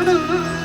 Mm-hmm.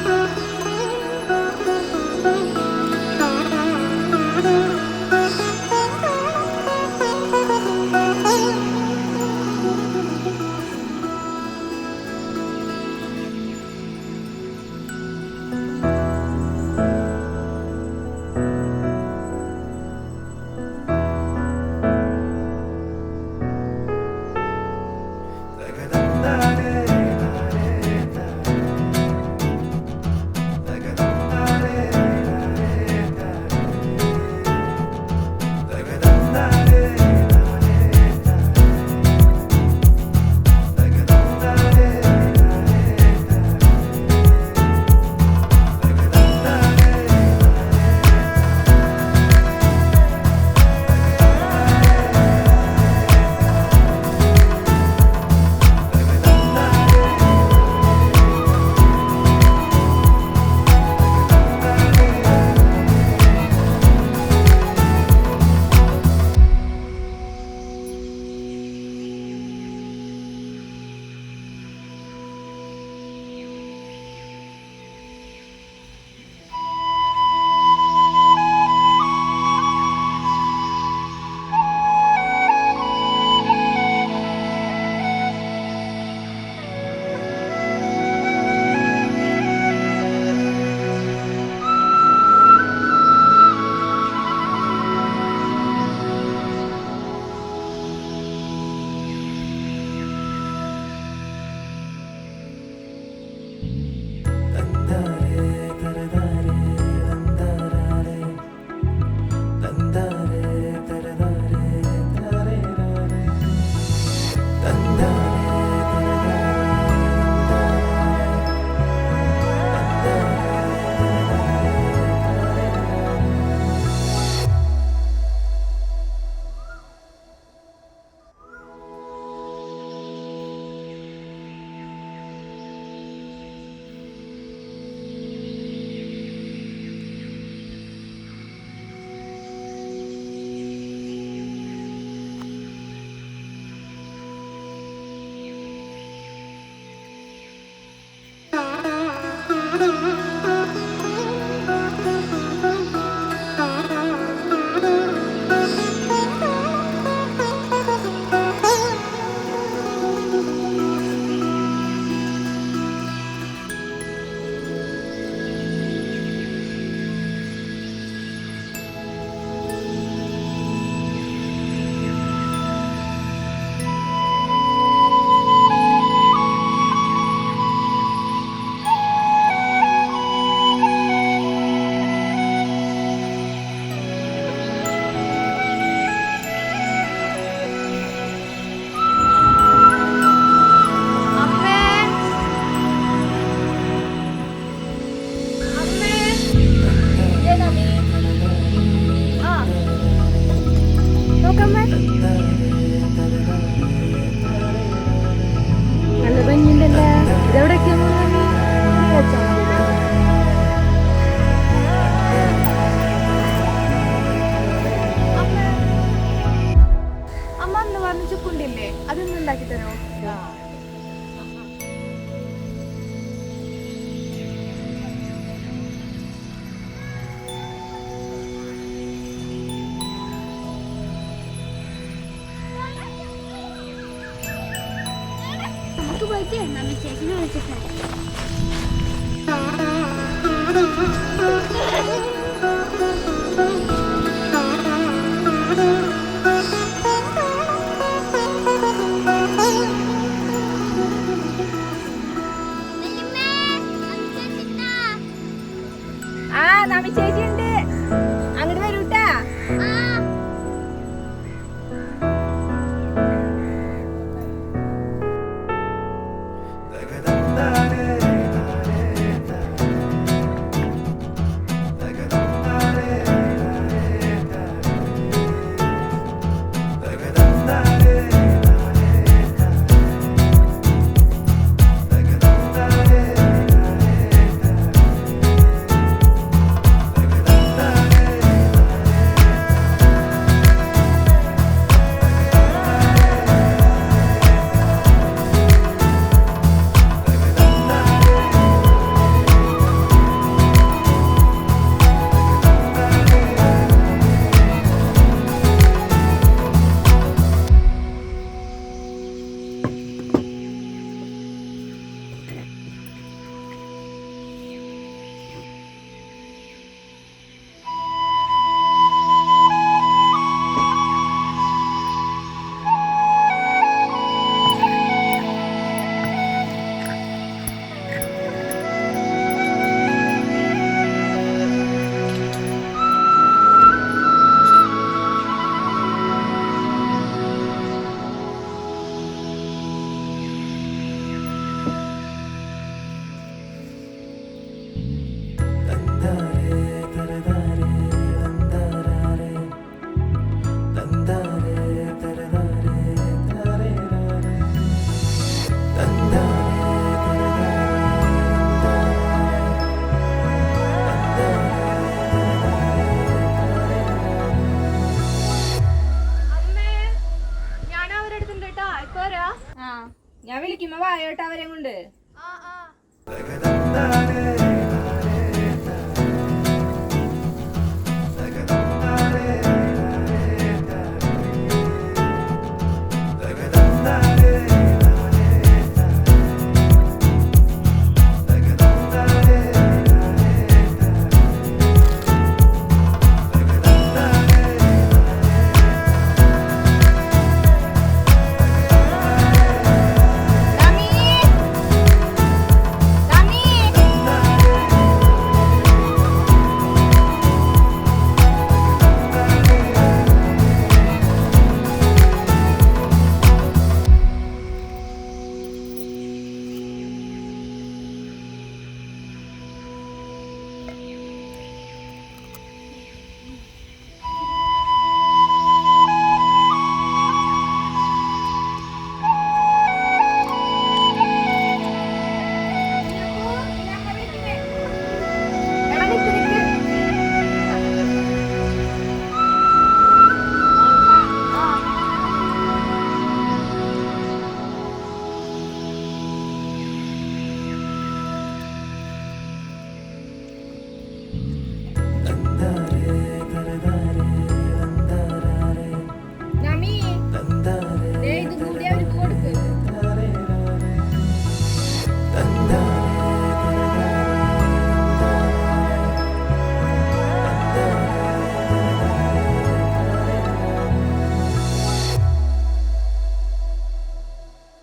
അല്ലേ അതൊന്നും ഉണ്ടാക്കി തരോ? നമുക്ക് പോയിട്ട് നമ്മ ചേച്ചിനെ വിളിച്ചിട്ടുണ്ട് നമി ചേച്ചി ഞാൻ വിളിക്കുമ്പോ വായോട്ട് അവരെ കൊണ്ട്.